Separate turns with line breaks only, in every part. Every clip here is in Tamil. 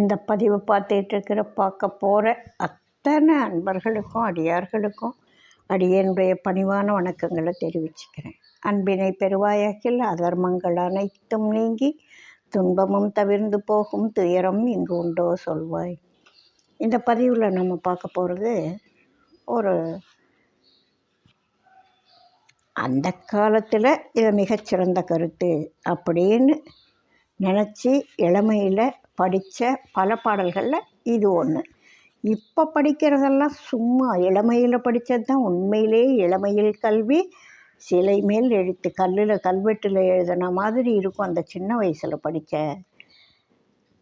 இந்த பதிவு பார்த்துட்ருக்கிற பார்க்க போகிற அத்தனை அன்பர்களுக்கும் அடியார்களுக்கும் அடியனுடைய பணிவான வணக்கங்களை தெரிவிச்சுக்கிறேன். அன்பினை பெருவாயாக்கில் அதர்மங்கள் அனைத்தும் நீங்கி துன்பமும் தவிர்ந்து போகும் துயரம் இங்கு உண்டோ சொல்வாய். இந்த பதிவில் நம்ம பார்க்க போகிறது ஒரு அந்த காலத்தில் இது மிகச்சிறந்த கருத்து அப்படின்னு நினச்சி இளமையில் படித்த பல பாடல்களில் இது ஒன்று இப்போ படிக்கிறதெல்லாம் சும்மா இளமையில் படித்தது தான். உண்மையிலே இளமையில் கல்வி சிலை மேல் எழுத்து கல்லில் கல்வெட்டில் எழுதின மாதிரி இருக்கும் அந்த சின்ன வயசில் படித்த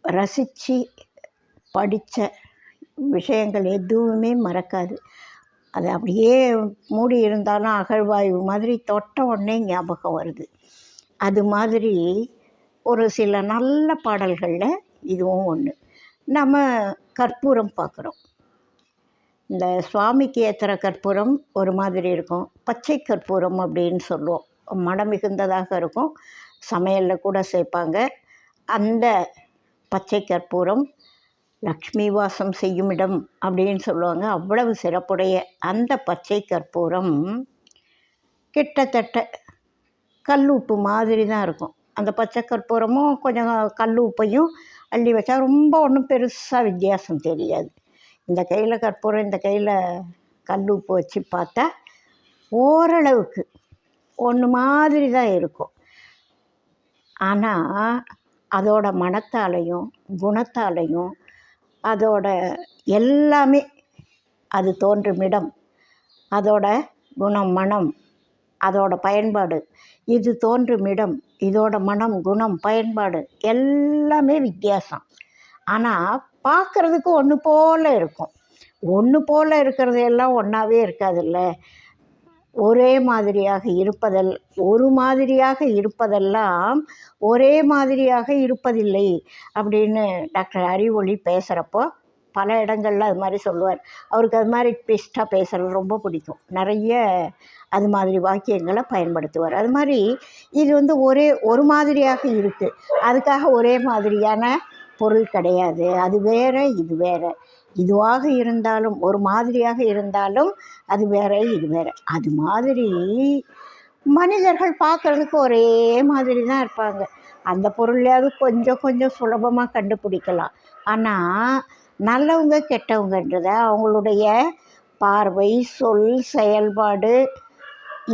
ரசித்து படித்த விஷயங்கள் எதுவுமே மறக்காது. அது அப்படியே மூடி இருந்தாலும் அகழ்வாய்வு மாதிரி தொட்ட உடனே ஞாபகம் வருது. அது மாதிரி ஒரு சில நல்ல பாடல்களில் இதுவும் ஒன்று நம்ம கற்பூரம் பார்க்குறோம் இந்த சுவாமிக்கு ஏற்றுற கற்பூரம் ஒரு மாதிரி இருக்கும். பச்சை கற்பூரம் அப்படின்னு சொல்லுவோம். மனம் மிகுந்ததாக இருக்கும். சமையலில் கூட சேர்ப்பாங்க. அந்த பச்சை கற்பூரம் லக்ஷ்மி வாசம் செய்யும் இடம் அப்படின்னு சொல்லுவாங்க. அவ்வளவு சிறப்புடைய அந்த பச்சை கற்பூரம் கிட்டத்தட்ட கல் உப்பு மாதிரி தான் இருக்கும். அந்த பச்சை கற்பூரமும் கொஞ்சம் கல் உப்பையும் அள்ளி வச்சா ரொம்ப ஒன்றும் பெருசாக வித்தியாசம் தெரியாது. இந்த கையில் கற்பூரம் இந்த கையில் கல் உப்பு வச்சு பார்த்தா ஓரளவுக்கு ஒன்று மாதிரி தான் இருக்கும். ஆனால் அதோட மனத்தாலையும் குணத்தாலையும் அதோட எல்லாமே அது தோன்றும் இடம். அதோட குணம் மனம் அதோட பயன்பாடு. இது தோன்றும் இடம் இதோட மனம் குணம் பயன்பாடு எல்லாமே வித்தியாசம். ஆனால் பார்க்குறதுக்கு ஒன்று போல் இருக்கும். ஒன்று போல் இருக்கிறது எல்லாம் ஒன்றாவே இருக்காதுல்ல. ஒரே மாதிரியாக இருப்பதல் ஒரு மாதிரியாக இருப்பதெல்லாம் ஒரே மாதிரியாக இருப்பதில்லை அப்படின்னு டாக்டர் அறிவொளி பேசுகிறப்போ பல இடங்களில் அது மாதிரி சொல்லுவார். அவருக்கு அது மாதிரி பெஸ்ட்டாக பேசுகிறது ரொம்ப பிடிக்கும். நிறைய அது மாதிரி வாக்கியங்களை பயன்படுத்துவார். அது மாதிரி இது வந்து ஒரே ஒரு மாதிரியாக இருக்குது அதுக்காக ஒரே மாதிரியான பொருள் கிடையாது. அது வேறு இது வேறு. இதுவாக இருந்தாலும் ஒரு மாதிரியாக இருந்தாலும் அது வேற இது வேறு. அது மாதிரி மனிதர்கள் பார்க்குறதுக்கு ஒரே மாதிரி தான் இருப்பாங்க. அந்த பொருளையாவது கொஞ்சம் கொஞ்சம் சுலபமாக கண்டுபிடிக்கலாம். ஆனால் நல்லவங்க கெட்டவங்கன்றத அவங்களுடைய பார்வை சொல் செயல்பாடு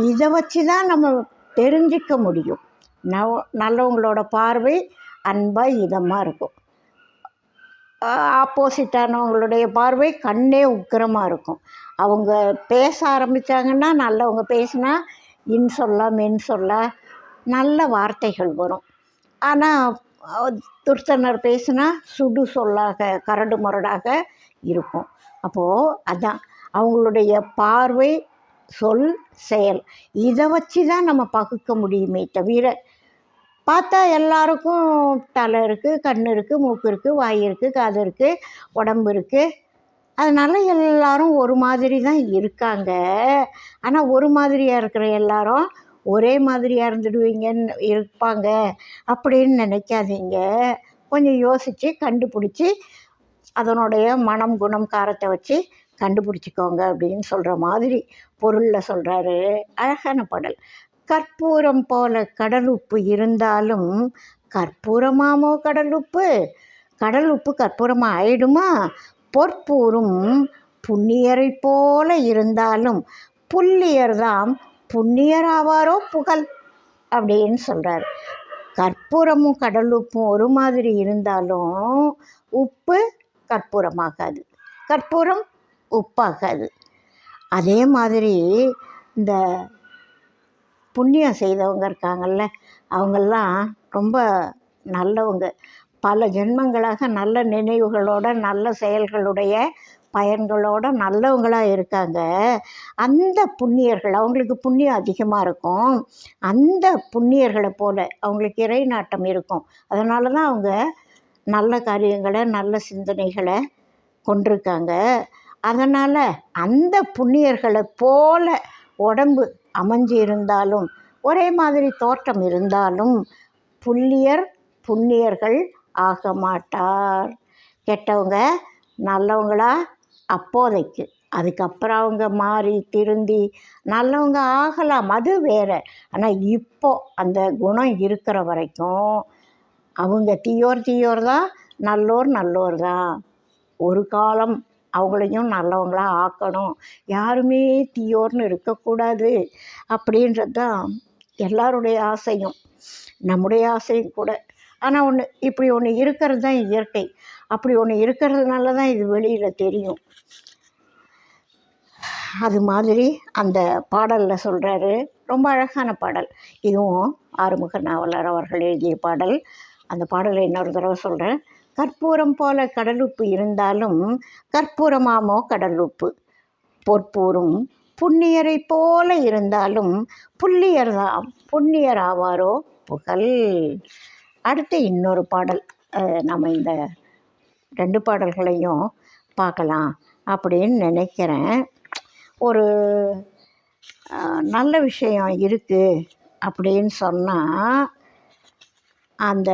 இதை வச்சு தான் நம்ம தெரிஞ்சிக்க முடியும். நவ நல்லவங்களோட பார்வை அன்பாக இதமாக இருக்கும். ஆப்போசிட்டானவங்களுடைய பார்வை கண்ணே உக்கிரமாக இருக்கும். அவங்க பேச ஆரம்பித்தாங்கன்னா நல்லவங்க பேசினா இன் சொல்ல மென் சொல்ல நல்ல வார்த்தைகள் வரும். ஆனால் துர்த்தனர் பேசுனா சுடு சொல்லாக கரடு முரடாக இருக்கும். அப்போது அதான் அவங்களுடைய பார்வை சொல் செயல். இதை வச்சு தான் நம்ம பகுக்க முடியுமே தவிர பார்த்தா எல்லாருக்கும் தலை இருக்குது கண் இருக்குது மூக்கு இருக்குது வாய் இருக்குது காது இருக்குது உடம்பு இருக்குது அதனால் எல்லாரும் ஒரு மாதிரி தான் இருக்காங்க. ஆனால் ஒரு மாதிரியாக இருக்கிற எல்லாரும் ஒரே மாதிரியாக இருந்துடுவீங்கன்னு இருப்பாங்க. அப்படின்னு நினைக்காதீங்க. கொஞ்சம் யோசித்து கண்டுபிடிச்சி அதனுடைய மனம் குணம் காரத்தை வச்சு கண்டுபிடிச்சிக்கோங்க அப்படின்னு சொல்கிற மாதிரி பொருளில் சொல்கிறாரு அழகான பாடல். கற்பூரம் போல கடல் உப்பு இருந்தாலும் கற்பூரமாமோ கடல் உப்பு? கடல் உப்பு கற்பூரமாக ஆயிடுமா? பொற்பூரும் புண்ணியரை போல இருந்தாலும் புள்ளியர் தான் புண்ணியர் ஆவாரோ புகழ்? அப்படின்னு சொல்கிறார் கற்பூரமும் கடல் உப்பும் ஒரு மாதிரி இருந்தாலும் உப்பு கற்பூரமாகாது. கற்பூரம் உப்பாகாது அதே மாதிரி இந்த புண்ணியம் செய்தவங்க இருக்காங்கல்ல அவங்கெல்லாம் ரொம்ப நல்லவங்க. பல ஜென்மங்களாக நல்ல நினைவுகளோட நல்ல செயல்களுடைய பயன்களோட நல்லவங்களாக இருக்காங்க. அந்த புண்ணியர்கள் அவங்களுக்கு புண்ணியம் அதிகமாக இருக்கும். அந்த புண்ணியர்களை போல் அவங்களுக்கு இறை நாட்டம் இருக்கும். அதனால தான் அவங்க நல்ல காரியங்களை நல்ல சிந்தனைகளை கொண்டிருக்காங்க. அதனால் அந்த புண்ணியர்களை போல உடம்பு அமைஞ்சு இருந்தாலும் ஒரே மாதிரி தோற்றம் இருந்தாலும் புள்ளியர் புண்ணியர்கள் ஆக மாட்டார். கெட்டவங்க நல்லவங்களா? அப்போதைக்கு. அதுக்கப்புறம் அவங்க மாறி திருந்தி நல்லவங்க ஆகலாம். அது வேறு. ஆனால் இப்போ அந்த குணம் இருக்கிற வரைக்கும் அவங்க தீயோர் தீயோர் தான் நல்லோர் நல்லோர் தான் ஒரு காலம் அவங்களையும் நல்லவங்களா ஆக்கணும். யாருமே தீயோர்னு இருக்கக்கூடாது அப்படின்றது தான் எல்லாருடைய ஆசையும். நம்முடைய ஆசையும் கூட. ஆனால் ஒன்று இப்படி ஒன்று இருக்கிறது தான் இயற்கை. அப்படி ஒன்று இருக்கிறதுனால தான் இது வெளியில் தெரியும். அது மாதிரி அந்த பாடலில் சொல்கிறாரு ரொம்ப அழகான பாடல். இதுவும் ஆறுமுக நாவலர் அவர்கள் எழுதிய பாடல். அந்த பாடலை இன்னொரு தடவை சொல்கிறேன் கற்பூரம் போல கடலுப்பு இருந்தாலும் கற்பூரமாமோ கடலுப்பு. பொற்பூரும் புண்ணியரை போல இருந்தாலும் புள்ளியர் புண்ணியர் ஆவாரோ புகழ். அடுத்து இன்னொரு பாடல் நம்ம இந்த ரெண்டு பாடல்களையும் பார்க்கலாம் அப்படின்னு நினைக்கிறேன். ஒரு நல்ல விஷயம் இருக்குது அப்படின்னு சொன்னால் அந்த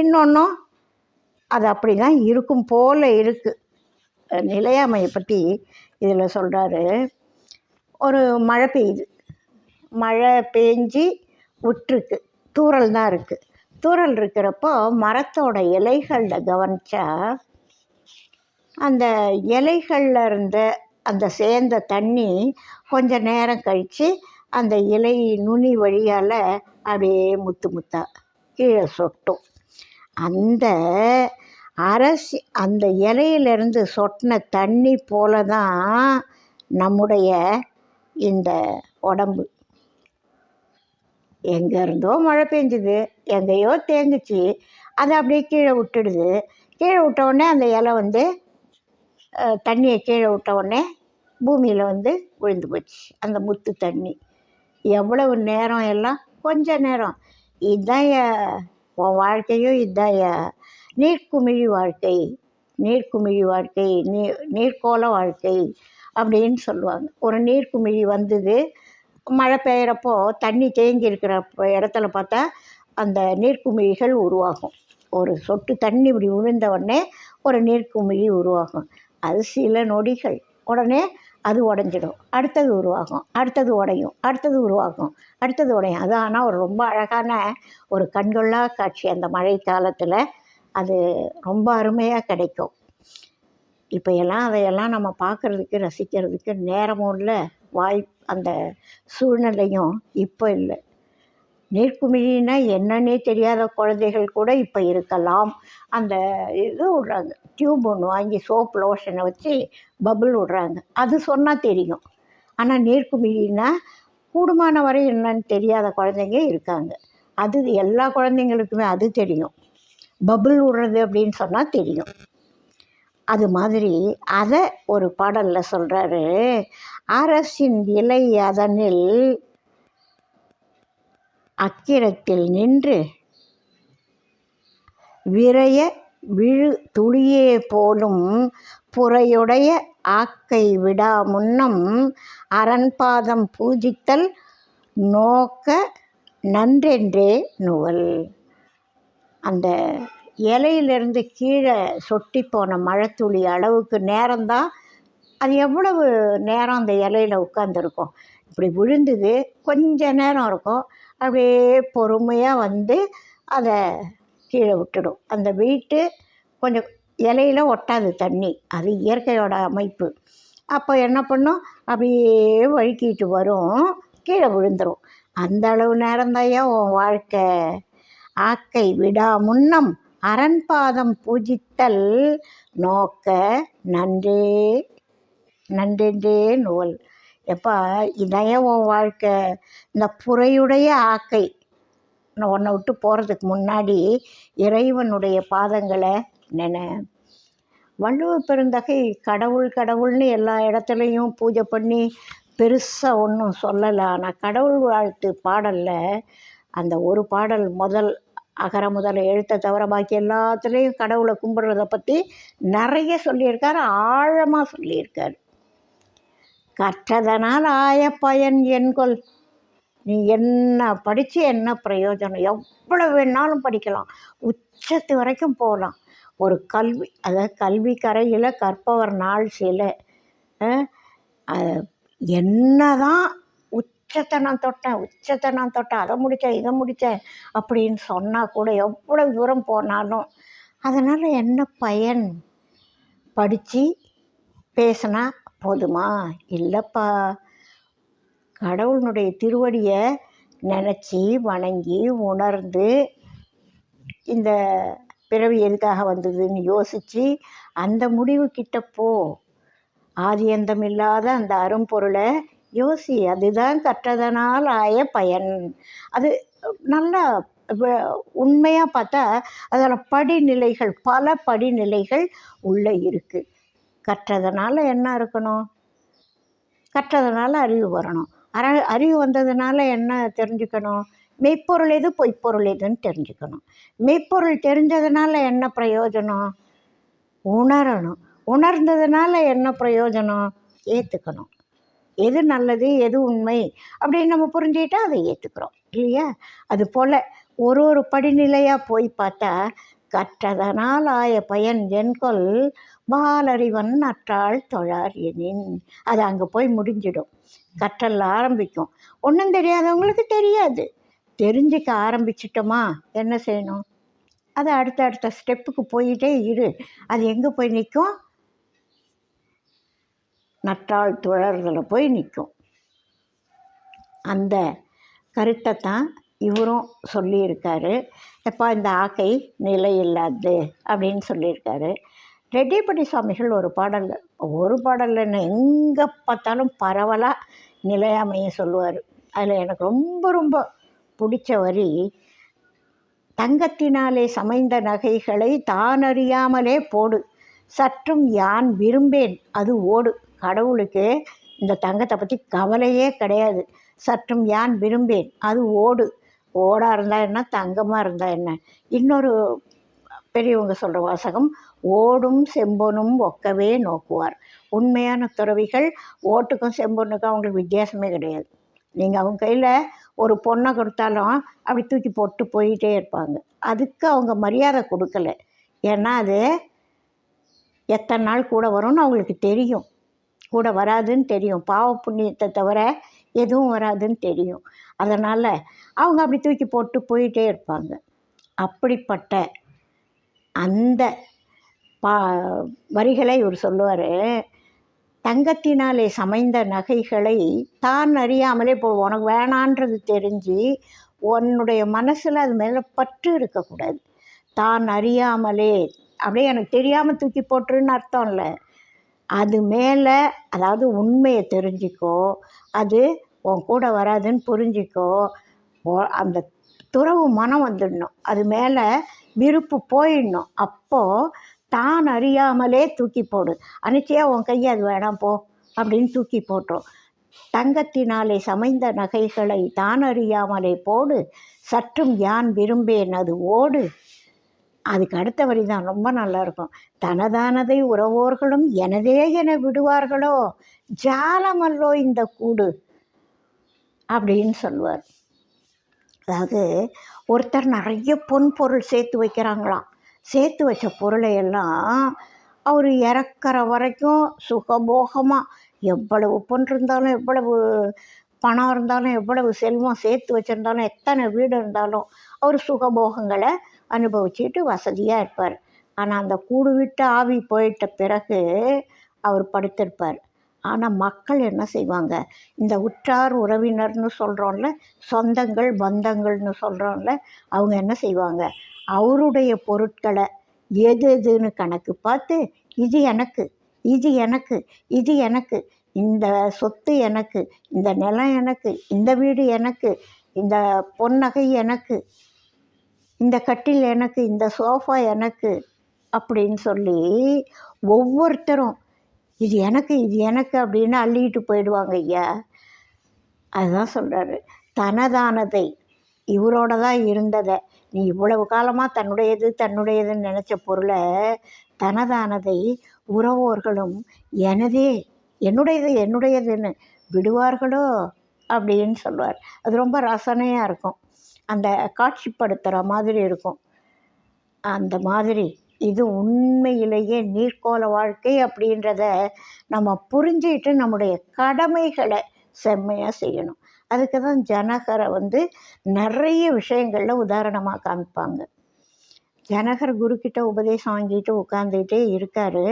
இன்னொன்றும் அது அப்படி தான் இருக்கும் போல் இருக்குது நிலையாமையை பற்றி இதில் சொல்கிறாரு ஒரு மழை பெய்யுது. மழை பெஞ்சி விட்டுருக்கு தூறல் தான் இருக்குது தூறல் இருக்கிறப்போ மரத்தோட இலைகளில் கவனித்தா அந்த இலைகளில் இருந்த அந்த சேர்ந்த தண்ணி கொஞ்ச நேரம் கழித்து அந்த இலை நுனி வழியால் அப்படியே முத்து முத்தா கீழே சொட்டும். அந்த அரசி அந்த இலையிலேருந்து சொட்டின தண்ணி போல தான் நம்முடைய இந்த உடம்பு. எங்கேருந்தோ மழை பெஞ்சுது எங்கேயோ தேங்குச்சு அதை அப்படியே கீழே விட்டுடுது. கீழே விட்ட உடனே அந்த இலை வந்து தண்ணியை கீழே விட்ட உடனே பூமியில் வந்து விழுந்து போச்சு அந்த முத்து தண்ணி. எவ்வளவு நேரம் எல்லாம்? கொஞ்ச நேரம். இதுதான் என் உன் வாழ்க்கையும் இதுதான் என் நீர்க்குமிழி வாழ்க்கை நீர்க்குமிழி வாழ்க்கை நீ நீர்க்கோள வாழ்க்கை அப்படின்னு சொல்லுவாங்க. ஒரு நீர்க்குமிழி வந்தது மழை பெய்கிறப்போ தண்ணி தேங்கி இருக்கிற இடத்துல பார்த்தா அந்த நீர்க்குமிழிகள் உருவாகும். ஒரு சொட்டு தண்ணி இப்படி விழுந்த உடனே ஒரு நீர்க்குமிழி உருவாகும். அது சில நொடிகள். உடனே அது உடஞ்சிடும். அடுத்தது உருவாகும். அடுத்தது உடையும். அடுத்தது உருவாகும். அடுத்தது உடையும். அது ஆனால் ஒரு ரொம்ப அழகான ஒரு கண்கொள்ளா காட்சி. அந்த மழை காலத்தில் அது ரொம்ப அருமையாக கிடைக்கும். இப்போ எல்லாம் அதையெல்லாம் நம்ம பார்க்குறதுக்கு ரசிக்கிறதுக்கு நேரமும் இல்லை. வாய் அந்த சூழ்நிலையும் இப்போ இல்லை. நீர்க்குமிழின்னா என்னன்னே தெரியாத குழந்தைகள் கூட இப்போ இருக்கலாம். அந்த இது விட்றாங்க. டியூப் ஒன்று வாங்கி சோப் லோஷனை வச்சு பபுள் விட்றாங்க. அது சொன்னால் தெரியும். ஆனால் நீர்க்குமிழின்னா கூடுமான வரை என்னன்னு தெரியாத குழந்தைங்க இருக்காங்க. அது எல்லா குழந்தைங்களுக்குமே அது தெரியும். பபுள் விடுறது அப்படின்னு சொன்னால் தெரியும். அது மாதிரி அதை ஒரு பாடலில் சொல்கிறாரு அரசின் இலை அதனில் அக்கிரத்தில் நின்று விரைய விழு துளியே போலும் புறையுடைய ஆக்கை விடா முன்னம் அரண்பாதம் பூஜித்தல் நோக்க நன்றென்றே நுவல். அந்த இலையிலேருந்து கீழே சொட்டி போன மழைத்துளி அளவுக்கு நேரம்தான் அது எவ்வளவு நேரம் அந்த இலையில உட்காந்துருக்கும் இப்படி விழுந்தது கொஞ்ச நேரம் இருக்கும். அப்படியே பொறுமையாக வந்து அதை கீழே விட்டுடும். அந்த வீட்டு கொஞ்சம் இலையில ஒட்டாது தண்ணி. அது இயற்கையோட அமைப்பு. அப்போ என்ன பண்ணும்? அப்படியே வழுக்கிட்டு வரும். கீழே விழுந்துடும் அந்த அளவு நேரம்தாயா உன் வாழ்க்கை? ஆக்கை விடா முன்னம் அரண்பாதம் பூஜித்தல் நோக்க நன்றே. நன்றென்றே நூல். எப்பா இதயம் உன் வாழ்க்கை. இந்த புறையுடைய ஆக்கை. நான் உன்னை விட்டு போகிறதுக்கு முன்னாடி இறைவனுடைய பாதங்களை நின. வள்ளுவ பெருந்தகை கடவுள் கடவுள்னு எல்லா இடத்துலையும் பூஜை பண்ணி பெருசாக ஒன்றும் சொல்லலை. ஆனால் கடவுள் வாழ்த்து பாடலில் அந்த ஒரு பாடல் முதல் அகர முதல் எழுத்தை தவிர பாக்கி எல்லாத்துலேயும் கடவுளை கும்பிட்றத பற்றி நிறைய சொல்லியிருக்காரு ஆழமாக சொல்லியிருக்கார். கற்றதனால் ஆய பயன் என்கொள். நீ என்ன படித்து என்ன பிரயோஜனம்? எவ்வளோ வேணாலும் படிக்கலாம். உச்சத்து வரைக்கும் போகலாம். ஒரு கல்வி அதாவது கல்வி கரையில் கற்பவர் நாள் சில. என்ன தான் உச்சத்தை நான் தொட்டேன் உச்சத்தை நான் தொட்டேன் அதை முடித்தேன் இதை முடித்தேன் அப்படின்னு சொன்னால் கூட எவ்வளோ தூரம் போனாலும் அதனால் என்ன பயன்? படித்து பேசினா போதுமா? இல்லைப்பா. கடவுளுடைய திருவடியை நினச்சி வணங்கி உணர்ந்து இந்த பிறவி எதுக்காக வந்ததுன்னு யோசித்து அந்த முடிவு கிட்ட போ ஆதியந்தம் இல்லாத அந்த அரும்பொருளை யோசி அதுதான் கற்றதனால் ஆய பயன். அது நல்லா உண்மையாக பார்த்தா அதில் படிநிலைகள் பல படிநிலைகள் உள்ளே இருக்குது கற்றதுனால என்ன இருக்கணும்? கற்றதுனால அறிவு வரணும். அற அறிவு வந்ததுனால என்ன தெரிஞ்சுக்கணும்? மெய்ப்பொருள் எது? பொய்ப்பொருள் எதுன்னு தெரிஞ்சுக்கணும். மெய்ப்பொருள் தெரிஞ்சதுனால என்ன பிரயோஜனம்? உணரணும். உணர்ந்ததுனால என்ன பிரயோஜனம்? ஏற்றுக்கணும் எது நல்லது எது உண்மை அப்படின்னு நம்ம புரிஞ்சுக்கிட்டா அதை ஏற்றுக்கிறோம் இல்லையா? அது போல் ஒரு ஒரு படிநிலையாக போய் பார்த்தா கற்றதனால் ஆய பயன் என்கொல் பாலறிவன் அற்றாள் தொழார் எனின். அது அங்கே போய் முடிஞ்சிடும். கற்றல் ஆரம்பிக்கும். ஒன்றும் தெரியாதவங்களுக்கு தெரியாது. தெரிஞ்சுக்க ஆரம்பிச்சிட்டோமா? என்ன செய்யணும்? அது அடுத்த அடுத்த ஸ்டெப்புக்கு போயிட்டே இரு. அது எங்கே போய் நிற்கும்? நட்டால் துழறதில் போய் நிற்கும் அந்த கருத்தை தான் இவரும் சொல்லியிருக்காரு. எப்போ இந்த ஆக்கை நிலை இல்லாது அப்படின்னு சொல்லியிருக்காரு. ரெட்டிப்பட்டி சுவாமிகள் ஒரு பாடலில் ஒரு பாடலில் எங்கே பார்த்தாலும் பரவலாக நிலையாமையை சொல்லுவார். அதில் எனக்கு ரொம்ப ரொம்ப பிடிச்ச வரி தங்கத்தினாலே சமைந்த நகைகளை தான் அறியாமலே போடு சற்றும் யான் விரும்பேன் அது ஓடு. கடவுளுக்கு இந்த தங்கத்தை பற்றி கவலையே கிடையாது. சற்றும் யான் விரும்பேன். அது ஓடு. ஓடாக இருந்தால் என்ன தங்கமாக இருந்தால் என்ன? இன்னொரு பெரியவங்க சொல்கிற வாசகம் ஓடும் செம்பொனும் ஒக்கவே நோக்குவார். உண்மையான துறவிகள் ஓட்டுக்கும் செம்பொண்ணுக்கும் அவங்களுக்கு வித்தியாசமே கிடையாது. நீங்கள் அவங்க கையில் ஒரு பொண்ணை கொடுத்தாலும் அப்படி தூக்கி போட்டு போயிட்டே இருப்பாங்க. அதுக்கு அவங்க மரியாதை கொடுக்கல. ஏன்னா அது எத்தனை நாள் கூட வரும்னு அவங்களுக்கு தெரியும். கூட வராதுன்னு தெரியும். பாவ புண்ணியத்தை தவிர எதுவும் வராதுன்னு தெரியும். அதனால் அவங்க அப்படி தூக்கி போட்டு போயிட்டே இருப்பாங்க. அப்படிப்பட்ட அந்த பா வரிகளை இவர் சொல்லுவார். தங்கத்தினாலே சமைந்த நகைகளை தான் அறியாமலே இப்போ உனக்கு வேணான்றது தெரிஞ்சு உன்னுடைய மனசில் அது மேலே பற்று இருக்கக்கூடாது. தான் அறியாமலே அப்படியே எனக்கு தெரியாமல் தூக்கி போட்டுருன்னு அர்த்தம் இல்லை. அது மேலே அதாவது உண்மையை தெரிஞ்சிக்கோ அது உன் கூட வராதுன்னு புரிஞ்சிக்கோ அந்த துறவு மனம் வந்துடணும். அது மேலே விருப்பு போயிடணும். அப்போது தான் அறியாமலே தூக்கி போடு. அனுச்சியா உன் கையை அது வேணாம் போ அப்படின்னு தூக்கி போட்டோம் தங்கத்தினாலே சமைந்த நகைகளை தான் அறியாமலே போடு. சற்றும் யான் விரும்பேன் அது ஓடு. அதுக்கு அடுத்த வரி தான். ரொம்ப நல்லாயிருக்கும். தனதானதை உறவோர்களும் எனதே என விடுவார்களோ? ஜாலமல்லோ இந்த கூடு? அப்படின்னு சொல்லுவார். அதாவது ஒருத்தர் நிறைய பொன் பொருள் சேர்த்து வைக்கிறாங்களாம். சேர்த்து வச்ச பொருளை எல்லாம் அவர் இறக்குற வரைக்கும் சுகபோகமாக எவ்வளவு பொன் இருந்தாலும் எவ்வளவு பணம் இருந்தாலும் எவ்வளவு செல்வம் சேர்த்து வச்சுருந்தாலும் எத்தனை வீடு இருந்தாலும் அவர் சுகபோகங்களை அனுபவிச்சுட்டு வசதியாக இருப்பார். ஆனால் அந்த கூடு விட்டு ஆவி போயிட்ட பிறகு அவர் படுத்திருப்பார். ஆனால் மக்கள் என்ன செய்வாங்க? இந்த உற்றார் உறவினர்னு சொல்கிறோம்ல சொந்தங்கள் பந்தங்கள்னு சொல்கிறோம்ல அவங்க என்ன செய்வாங்க? அவருடைய பொருட்களை எது எதுன்னு கணக்கு பார்த்து இது எனக்கு இது எனக்கு இது எனக்கு இந்த சொத்து எனக்கு இந்த நிலம் எனக்கு இந்த வீடு எனக்கு இந்த பொன்னகை எனக்கு இந்த கட்டில் எனக்கு இந்த சோஃபா எனக்கு அப்படின்னு சொல்லி ஒவ்வொருத்தரும் இது எனக்கு இது எனக்கு அப்படின்னு அள்ளிக்கிட்டு போயிடுவாங்க ஐயா. அதுதான் சொல்கிறாரு தனதானதை இவரோட தான் இருந்ததை நீ இவ்வளவு காலமாக தன்னுடையது தன்னுடையதுன்னு நினச்ச பொருளை தனதானதை உறவோர்களும் எனதே என்னுடையது என்னுடையதுன்னு விடுவார்களோ அப்படின்னு சொல்லுவார். அது ரொம்ப ரசனையாக இருக்கும். அந்த காட்சிப்படுத்துகிற மாதிரி இருக்கும். அந்த மாதிரி இது உண்மையிலேயே நீர்க்கோள வாழ்க்கை அப்படின்றத நம்ம புரிஞ்சுக்கிட்டு நம்முடைய கடமைகளை செம்மையாக செய்யணும். அதுக்கு தான் ஜனகரை வந்து நிறைய விஷயங்களில் உதாரணமாக காமிப்பாங்க. ஜனகர் குருக்கிட்ட உபதேசம் வாங்கிட்டு உட்காந்துக்கிட்டே இருக்கார்.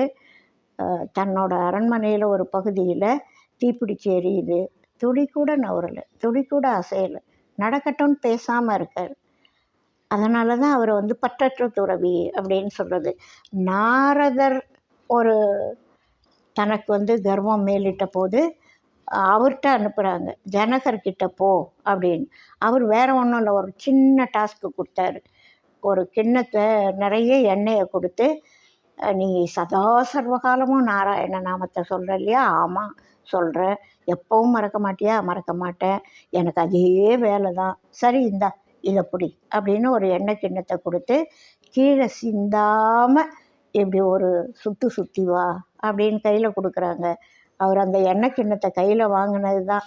தன்னோட அரண்மனையில் ஒரு பகுதியில் தீப்பிடிச்சி எரியுது. துளி கூட நவரலை துளி கூட அசையலை. நடக்கட்டும்னு பேசாமல் இருக்கார். அதனால தான் அவர் வந்து பற்றற்ற துறவி அப்படின்னு சொல்கிறது நாரதர் ஒரு தனக்கு வந்து கர்வம் மேலிட்ட போது அவர்கிட்ட அனுப்புகிறாங்க ஜனகர்கிட்ட போ அப்படின்னு. அவர் வேறு ஒன்றும் இல்லை ஒரு சின்ன டாஸ்க்கு கொடுத்தாரு. ஒரு கிண்ணத்தை நிறைய எண்ணெயை கொடுத்து நீ சதா சர்வகாலமும் நாராயண நாமத்தை சொல்கிற இல்லையா? ஆமாம் சொல்கிறேன் எப்பவும் மறக்க மாட்டியா? மறக்க மாட்டேன். எனக்கு அதே வேலை தான் சரி இந்தா இதை பிடி அப்படின்னு ஒரு எண்ணெய் கிண்ணத்தை கொடுத்து கீழே சிந்தாமல் இப்படி ஒரு சுற்று சுற்றி வா அப்படின்னு கையில் கொடுக்குறாங்க. அவர் அந்த எண்ணெய் கிண்ணத்தை கையில் வாங்கினது தான்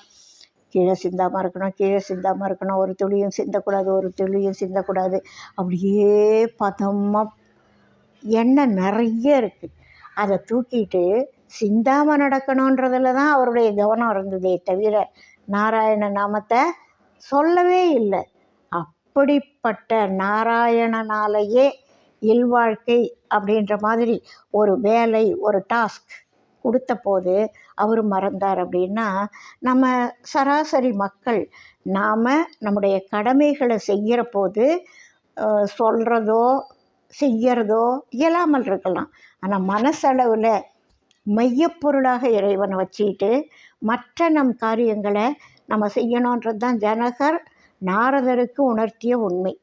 கீழே சிந்தாமல் இருக்கணும் கீழே சிந்தாமல் இருக்கணும். ஒரு துளியும் சிந்தக்கூடாது ஒரு துளியும் சிந்தக்கூடாது. அப்படியே பதமாக எண்ணெய் நிறைய இருக்குது அதை தூக்கிட்டு சிந்தாமல் நடக்கணுன்றதில் தான் அவருடைய கவனம் இருந்ததே தவிர நாராயண நாமத்தை சொல்லவே இல்லை. அப்படிப்பட்ட நாராயணனாலேயே இல்வாழ்க்கை அப்படின்ற மாதிரி ஒரு வேலை ஒரு டாஸ்க் கொடுத்த போது அவர் மறந்தார் அப்படின்னா நம்ம சராசரி மக்கள் நாம் நம்முடைய கடமைகளை செய்கிற போது சொல்கிறதோ செய்கிறதோ இயலாமல் இருக்கலாம். ஆனால் மனசளவில் மையப்பொருளாக இறைவனை வச்சுக்கிட்டு மற்ற நம் காரியங்களை நம்ம செய்யணுன்றது தான் ஜனகர் நாரதருக்கு உணர்த்திய உண்மை.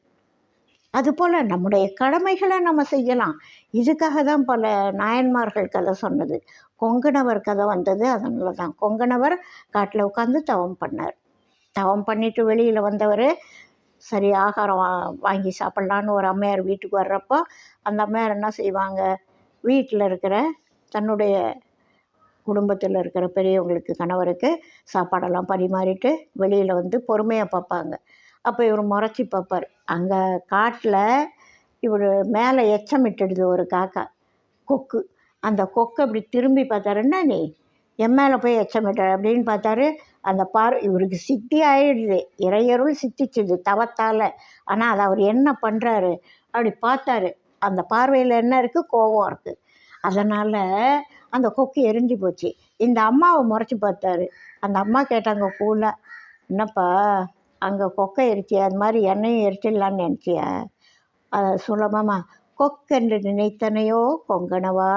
அதுபோல் நம்முடைய கடமைகளை நம்ம செய்யலாம். இதுக்காக தான் பல நாயன்மார்கள் கதை சொன்னது. கொங்கணவர் கதை வந்தது அதனால தான் கொங்கணவர் காட்டில் உட்காந்து தவம் பண்ணார். தவம் பண்ணிவிட்டு வெளியில் வந்தவர் சரி ஆகாரம் வா வாங்கி சாப்பிட்லான்னு ஒரு அம்மையார் வீட்டுக்கு வர்றப்போ அந்த அம்மையார் என்ன செய்வாங்க? வீட்டில் இருக்கிற தன்னுடைய குடும்பத்தில் இருக்கிற பெரியவங்களுக்கு கணவருக்கு சாப்பாடெல்லாம் பரிமாறிட்டு வெளியில் வந்து பொறுமையாக பார்ப்பாங்க. அப்போ இவர் முறைச்சி பார்ப்பார். அங்கே காட்டில் இவர் மேலே எச்சமிட்டுடுது ஒரு காக்கா கொக்கு. அந்த கொக்கு அப்படி திரும்பி பார்த்தாரு என்ன நீ? என் மேலே போய் எச்சமிட்ட அப்படின்னு பார்த்தாரு. அந்த பார் இவருக்கு சித்தி ஆயிடுது. இறையருள் சித்திச்சுது தவத்தால். ஆனால் அதை அவர் என்ன பண்ணுறாரு அப்படி பார்த்தாரு. அந்த பார்வையில் என்ன இருக்குது கோபம் இருக்குது அதனால் அந்த கொக்கு எரிஞ்சு போச்சு. இந்த அம்மாவை முறைச்சி பார்த்தாரு. அந்த அம்மா கேட்டாங்க கூலாக என்னப்பா அங்கே கொக்கை எரிச்சியா அது மாதிரி என்னையும் எரிச்சிடலான்னு நினச்சியா? அதை சுலபமாக கொக்கென்று நினைத்தனையோ கொங்கனவா?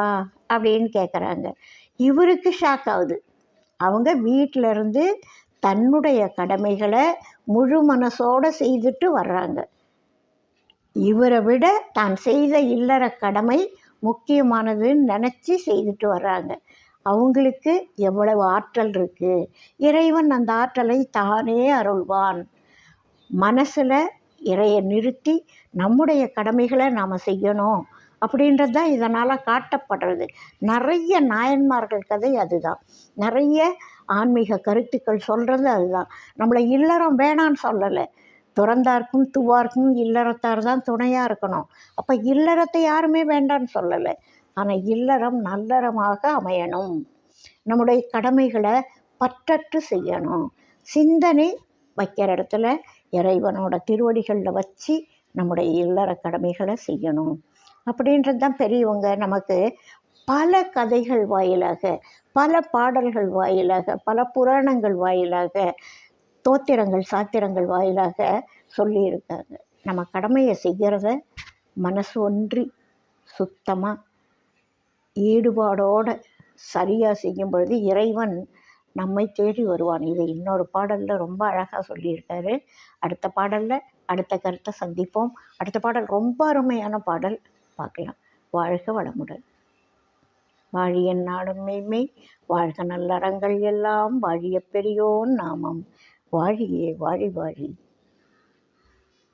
அப்படின்னு கேட்குறாங்க இவருக்கு ஷாக் ஆகுது. அவங்க வீட்டில் இருந்து தன்னுடைய கடமைகளை முழு மனசோடு செய்துட்டு வர்றாங்க. இவரை விட தான் செய்த இல்லற கடமை முக்கியமானதுன்னு நினச்சி செய்துட்டு வர்றாங்க. அவங்களுக்கு எவ்வளவு ஆற்றல் இருக்குது இறைவன் அந்த ஆற்றலை தானே அருள்வான். மனசில் இறையை நிறுத்தி நம்முடைய கடமைகளை நாம் செய்யணும் அப்படின்றது தான் இதனால் காட்டப்படுறது. நிறைய நாயன்மார்கள் கதை அதுதான். நிறைய ஆன்மீக கருத்துக்கள் சொல்கிறது அதுதான். நம்மளை இல்லறம் வேணான்னு சொல்லலை. துறந்தார்க்கும் துவார்க்கும் இல்லறத்தார் தான் துணையாக இருக்கணும். அப்போ இல்லறத்தை யாருமே வேண்டான்னு சொல்லலை. ஆனால் இல்லறம் நல்லறமாக அமையணும். நம்முடைய கடமைகளை பற்றற்று செய்யணும். சிந்தனை வைக்கிற இடத்துல இறைவனோட திருவடிகளில் வச்சு நம்முடைய இல்லற கடமைகளை செய்யணும். அப்படின்றது தான் பெரியவங்க நமக்கு பல கதைகள் வாயிலாக பல பாடல்கள் வாயிலாக பல புராணங்கள் வாயிலாக தோத்திரங்கள் சாத்திரங்கள் வாயிலாக சொல்லியிருக்காங்க. நம்ம கடமையை செய்கிறத மனசு ஒன்றி சுத்தமாக ஈடுபாடோடு சரியாக செய்யும் பொழுது இறைவன் நம்மை தேடி வருவான். இதை இன்னொரு பாடலில் ரொம்ப அழகாக சொல்லியிருக்காரு. அடுத்த பாடலில் அடுத்த கருத்தை சந்திப்போம். அடுத்த பாடல் ரொம்ப அருமையான பாடல். பார்க்கலாம். வாழ்க வளமுடன். வாழிய நாடும் மேய்மை வாழ்க நல்லறங்கள் எல்லாம் வாழிய பெரியோன் நாமம். வாழியே வாழி வாழி